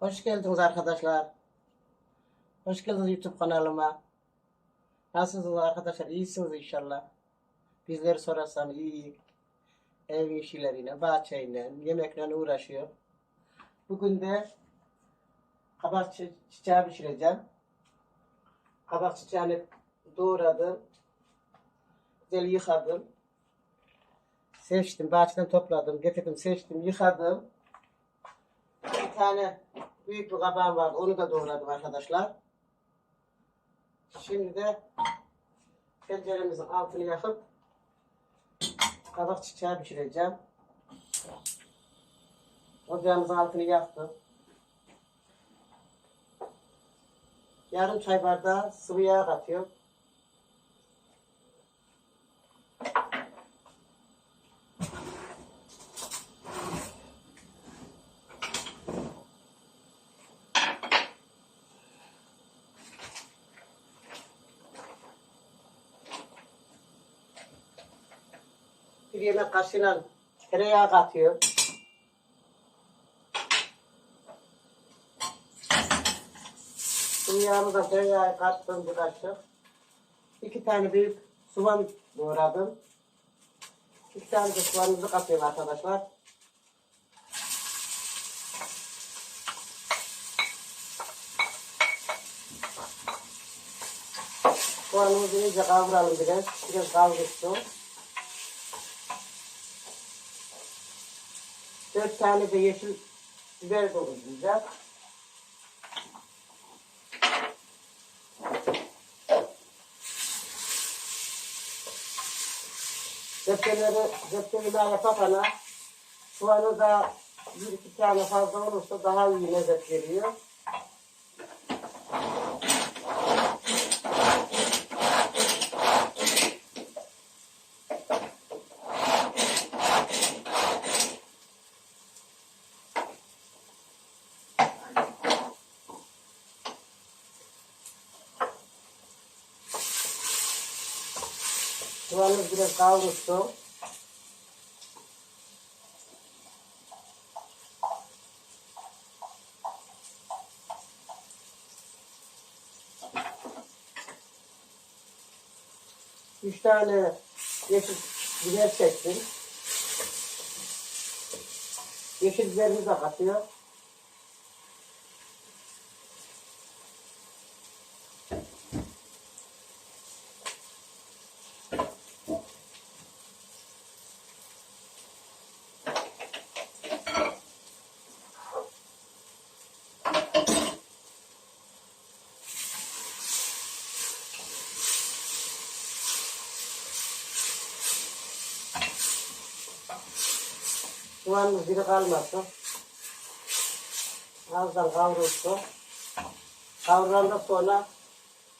Hoş geldiniz arkadaşlar. Hoş geldiniz YouTube kanalıma. Nasılsınız arkadaşlar? İyisiniz inşallah. Bizleri sorarsan iyi. Ev işleriyle, bahçeyle, yemekle uğraşıyor. Bugün de kabak çi- çiçeği pişireceğim. Kabak çiçeğini doğradım. Güzel yıkadım. Seçtim, bahçeden topladım, getirdim, seçtim, yıkadım. Bir tane büyük bir kabağım vardı. Onu da doğradım arkadaşlar. Şimdi de tenceremizin altını yakıp kabak çiçeği pişireceğim. Ocağımızın altını yaktım. Yarım çay bardağı sıvı yağ katıyorum. Yemek kaşığıyla tereyağı katıyorum. Sıvı yağımıza tereyağı kattım bir kaşık. İki tane büyük soğan doğradım. İki tane de soğanımızı katıyorum arkadaşlar. Soğanımızı iyice kavuralım biraz. Biraz kavrulsun. Dört tane de yeşil biber dolduracağız. Zepteleri, zepteleri yapana soğanı da bir iki tane fazla olursa daha iyi lezzet veriyor. Soğanı biraz kavrulsun. Üç tane yeşil biber çektim. Yeşil biberimizi de katıyor. Soğanımız diri kalmasın. Azdan kavrulsun. Kavrulandan sonra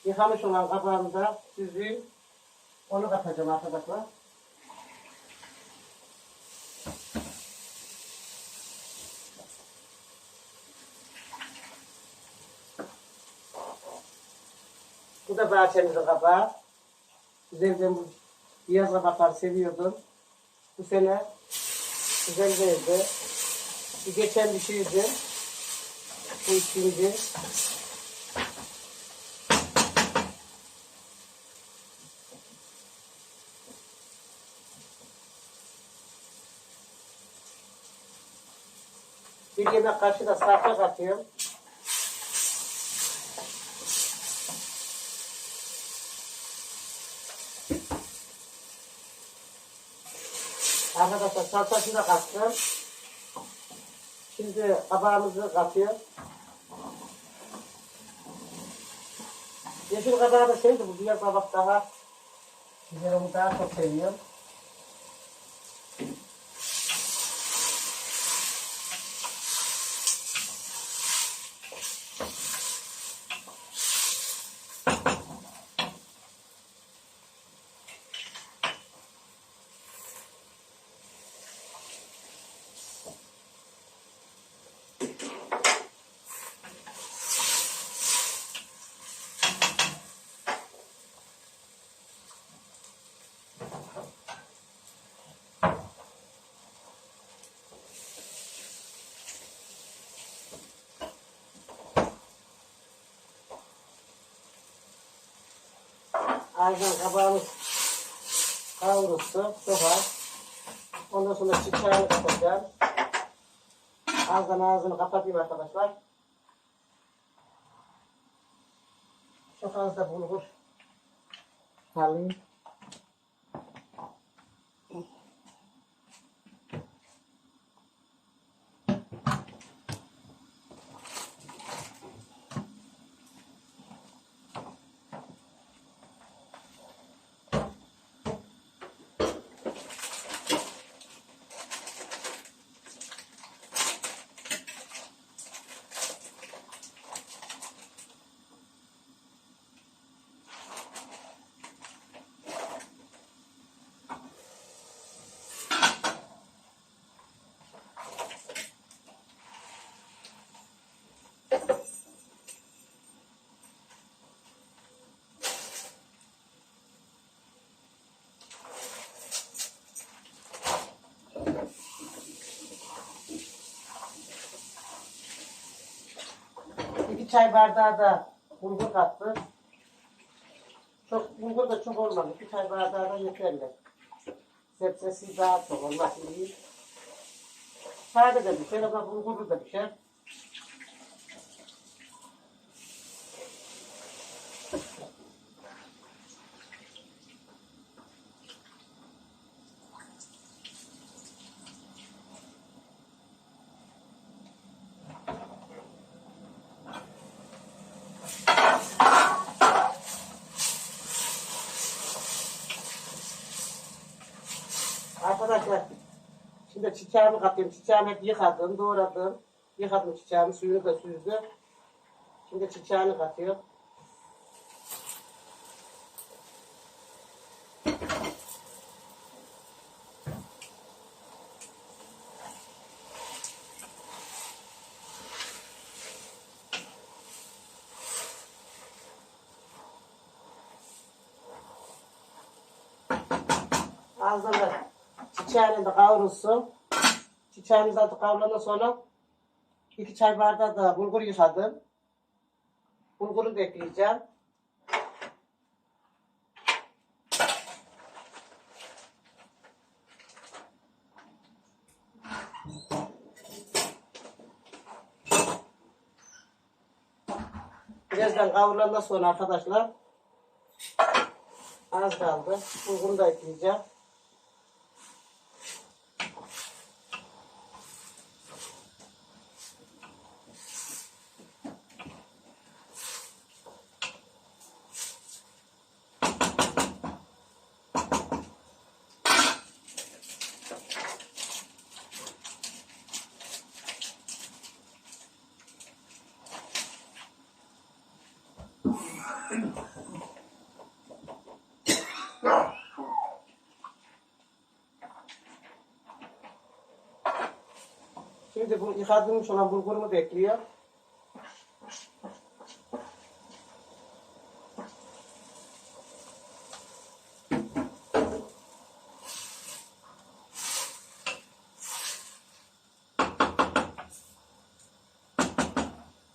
yıkamış olan kabağımda süzüğüm. Onu katacağım arkadaşlar. Bu da bahçemizin kabağı. Güzelden bu beyaz kabakları seviyordum. Bu sene güzel değildi. Bir geçen bir şeydi. Bu ikinci. Bir yemek kaşığı da salça katıyorum. Arkadaşlar salçasını da kattım. Şimdi kabağımızı katıyor. Yeşil kabağı da sevdim. Bu diğer kabak daha güzel onu daha çok seviyorum. Aynen kabağımız kavrulsun. Az. Ondan sonra çiçeğini katacağım. Ağzını ağzını kapatayım arkadaşlar. Çok az da bulgur alayım. İki çay bardağı da bulgur kattı. Çok bulgur da çok olmadı. İki çay bardağı da yeterli. Sebzesi daha çok olması iyi. Sade de pişer ama bulgurlu da pişer. Arkadaşlar şimdi çiçeğimi katıyorum. Çiçeğimi yıkadım, doğradım. Yıkadım çiçeğimi, suyunu da süzdüm. Şimdi çiçeğini katıyorum. Ağzına çiçeğini de kavrulsun. Çiçeğimiz de kavrulandan sonra iki çay bardağı da bulgur yıkadım. Bulguru da ekleyeceğim. Birazdan kavrulandan sonra arkadaşlar az kaldı. Bulguru da ekleyeceğim. Şimdi bu yıkadılmış olan bulgurumu da ekliyor.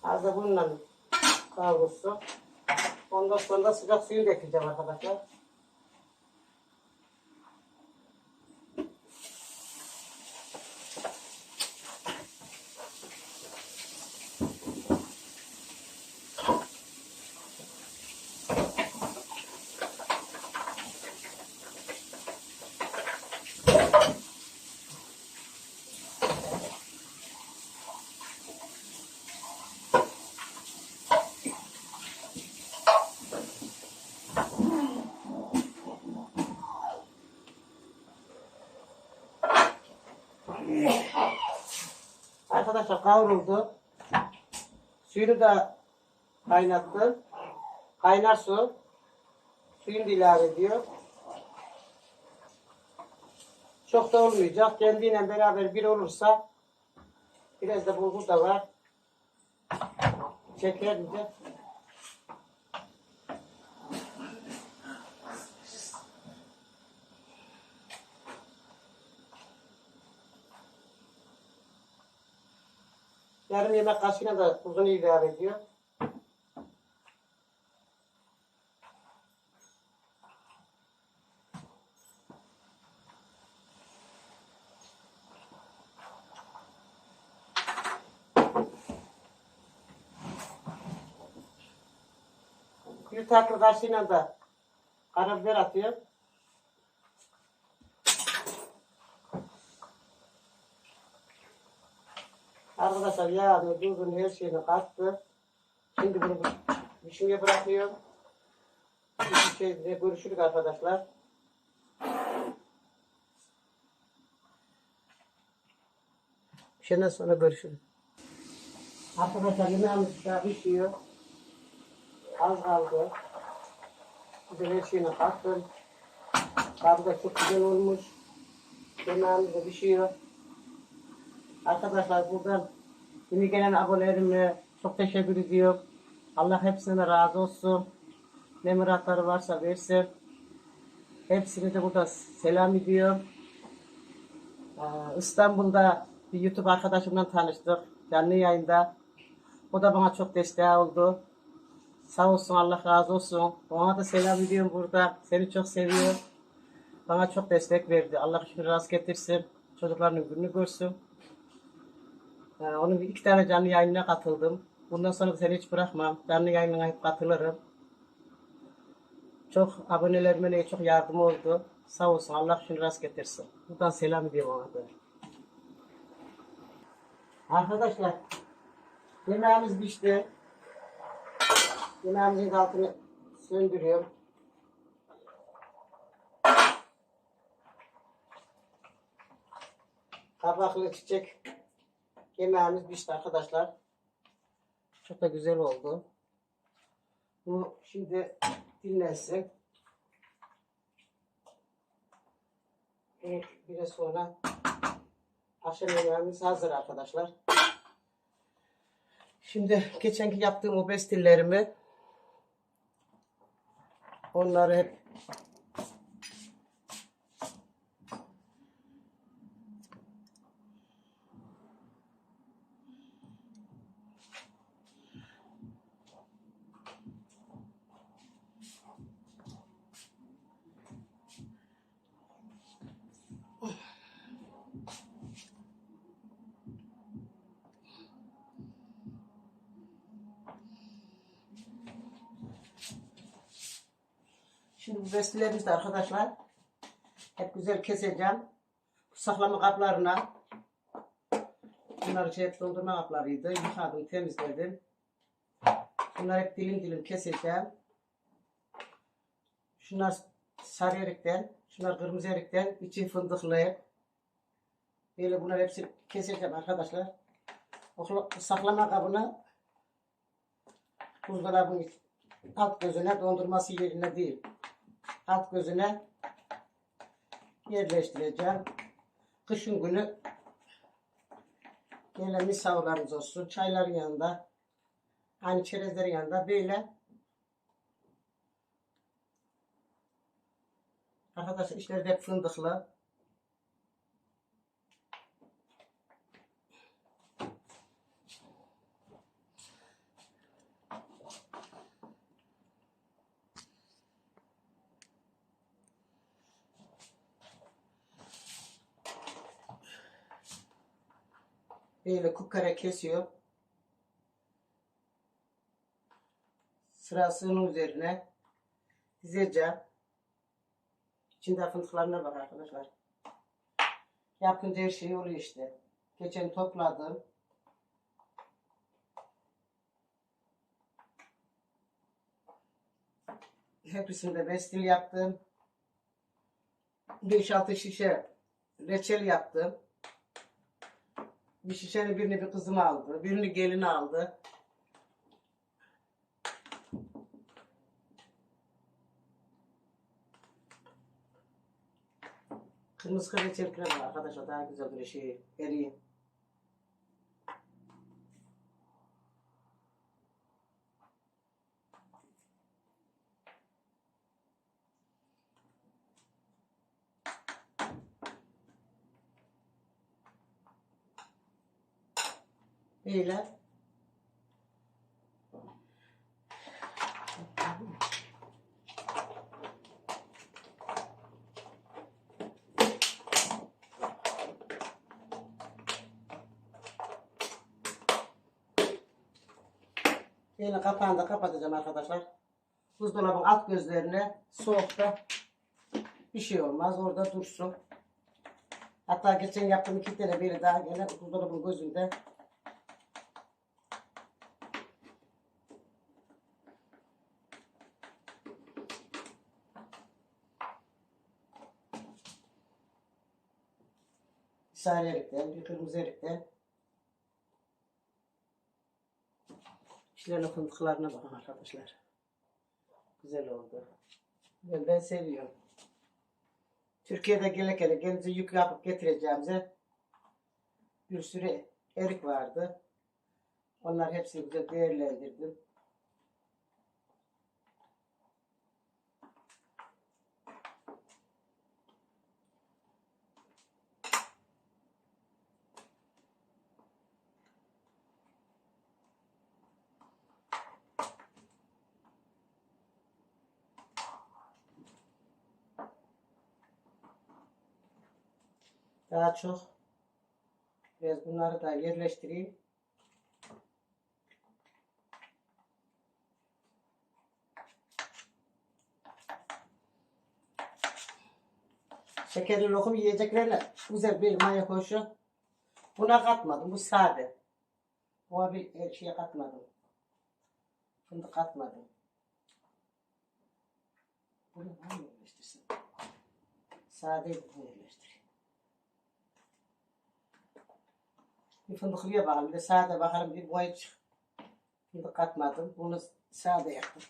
Az da bununla kavrulsun. Ondan sonra sıcak suyu da ekleyeceğim arkadaşlar. Arkadaşlar kavruldu. Suyunu da kaynattım. Kaynar su. Suyunu ilave ediyor. Çok da olmayacak. Kendiyle beraber bir olursa biraz da bulgur da var. Şeker de. Yarım yemek kaşığına da tuzunu ilave ediyor. Bir tatlı kaşığına da karabiber atıyorum. Arkadaşlar yağını, tuzunu, her şeyini kattı. Şimdi bunu pişmeye bırakıyorum. Bir şeyde görüşürüz arkadaşlar. Pişenden sonra görüşürüz. Arkadaşlar yemeğimiz daha pişiyor. Az kaldı. Güzel her şeyini kattım. Tadı da çok güzel olmuş. Yemeğimiz de pişiyor. Arkadaşlar buradan yeni gelen abonelerime çok teşekkür ediyorum. Allah hepsine razı olsun. Ne muratları varsa versin. Hepsine de burada selam ediyorum. Ee, İstanbul'da bir YouTube arkadaşımla tanıştık. Canlı yayında. O da bana çok destek oldu. Sağ olsun Allah razı olsun. Ona da selam ediyorum burada. Seni çok seviyorum. Bana çok destek verdi. Allah şükür rast getirsin. Çocuklarının gününü görsün. Ee, onun iki tane canlı yayınına katıldım. Bundan sonra seni hiç bırakmam. Canlı yayınına hep katılırım. Çok abonelerime çok yardım oldu. Sağ olsun Allah şunu rast getirsin. Buradan selam ediyorum ona da. Arkadaşlar yemeğimiz pişti. Yemeğimizin altını söndürüyorum. Kabaklı çiçek yemeğimiz pişti arkadaşlar. Çok da güzel oldu. Bu şimdi dinlensin. Biraz sonra akşam yemeğimiz hazır arkadaşlar. Şimdi geçenki yaptığım o bestillerimi onları hep Şimdi bu bestilerimiz de arkadaşlar hep güzel keseceğim. Saklama kaplarına bunlar şey hep dondurma kaplarıydı. Yıkadım, temizledim. Bunları hep dilim dilim keseceğim. Şunlar sarı erikten, şunlar kırmızı erikten, içi fındıklı. Böyle bunlar hepsi keseceğim arkadaşlar. O saklama kabına buzdolabının alt gözüne dondurması yerine değil alt gözüne yerleştireceğim. Kışın günü gelen misafirlerimiz olsun. Çayların yanında aynı çerezlerin yanında böyle Arkadaşlar içleri de fındıklı. Böyle kupkara kesiyor. Sırasının üzerine dizeceğim. İçinde fındıklarına bak arkadaşlar. Yapınca her şey oluyor işte. Geçen topladım. Hepsinde bestil yaptım. 5-6 şişe reçel yaptım. Bir şişenin birini bir kızım aldı. Birini gelin aldı. Kırmızı çerkler var arkadaşlar. Daha güzel bir şey. Eriyin. Böyle. Böyle kapağını da kapatacağım arkadaşlar. Buzdolabın alt gözlerine soğukta bir şey olmaz. Orada dursun. Hatta geçen yaptığım iki tane biri daha gene buzdolabın gözünde. Sarı erikten, bir kırmızı erikten. İçlerine fındıklarına bakın arkadaşlar. Güzel oldu. Ben, ben seviyorum. Türkiye'de gelirken gelince yük yapıp getireceğimize bir sürü erik vardı. Onlar hepsini güzel değerlendirdim. Daha çok biraz bunları da yerleştireyim. Şekerli lokum yiyeceklerine güzel bir maya koşu. Buna katmadım. Bu sade. Buna bir her şeye katmadım. Fındık katmadım. Bunu ben yerleştirsin. Sade bunu yerleştireyim. يفهم خليه بقى من ساده بقى خلينا نجيب وايت في دقات ما تكون ساده يا أخي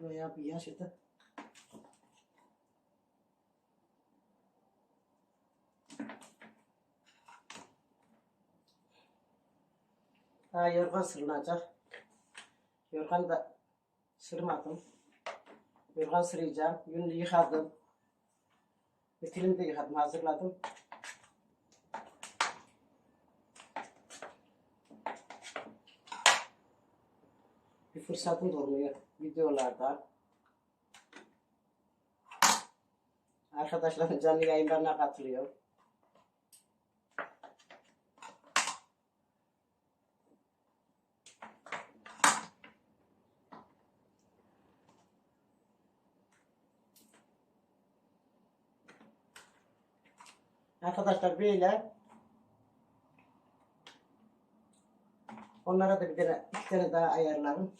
ويا بياشتك Daha yorgan sırılacak. Yorgan da sırmadım. Yorgan sırayacağım. Yünü yıkadım. Bitilimi de yıkadım, hazırladım. Bir fırsatım da olmuyor videolarda. Arkadaşlarım canlı yayınlarına katılıyor. Arkadaşlar böyle onlara da bir tane, iki tane daha ayarlarım.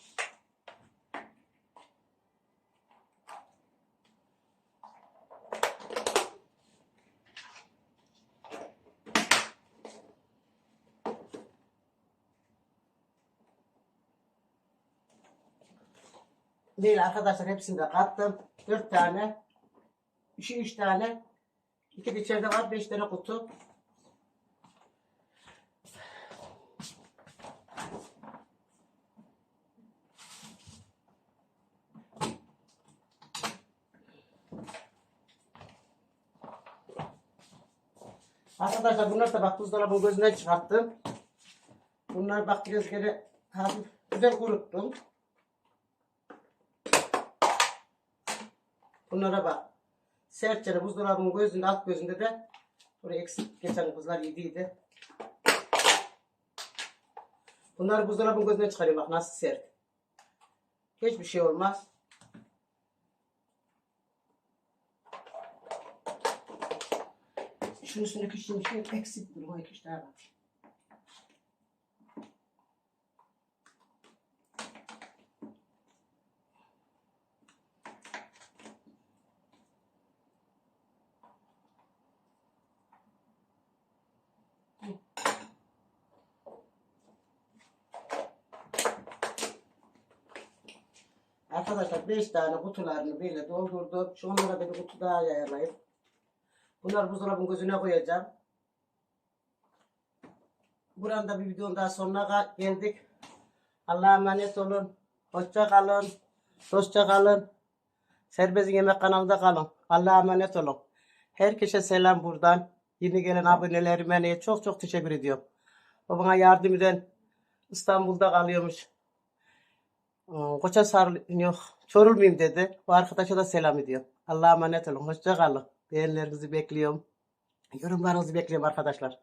Değil arkadaşlar hepsini de kattım. Dört tane. Üçü üç tane. İki de içeride var. Beş tane kutu. Arkadaşlar bunlar da bak buzdolabının gözünden çıkarttım. Bunlar bak biraz gene hafif güzel kuruttum. Bunlara bak. Sertçe buzdolabının gözünde alt gözünde de buraya eksik geçen kızlar yediydi. Bunları buzdolabının gözüne çıkarıyorum bak nasıl sert. Hiçbir şey olmaz. Şunun üstündeki şimdi şey eksik durum. iki üç tane var. Arkadaşlar 5 tane kutularını böyle doldurdum. Şu onlara da bir kutu daha ayarlayıp. Bunları buzdolabının gözüne koyacağım. Buranın da bir videonun daha sonuna geldik. Allah'a emanet olun. Hoşça kalın. Dostça kalın. Serbest Yemek kanalında kalın. Allah'a emanet olun. Herkese selam buradan. Yeni gelen abonelerime çok çok teşekkür ediyorum. O bana yardım eden İstanbul'da kalıyormuş. Koça sarıl yok. Çorulmayayım dedi. Bu arkadaşa da selam ediyor. Allah'a emanet olun. Hoşça kalın. Beğenilerinizi bekliyorum. Yorumlarınızı bekliyorum arkadaşlar.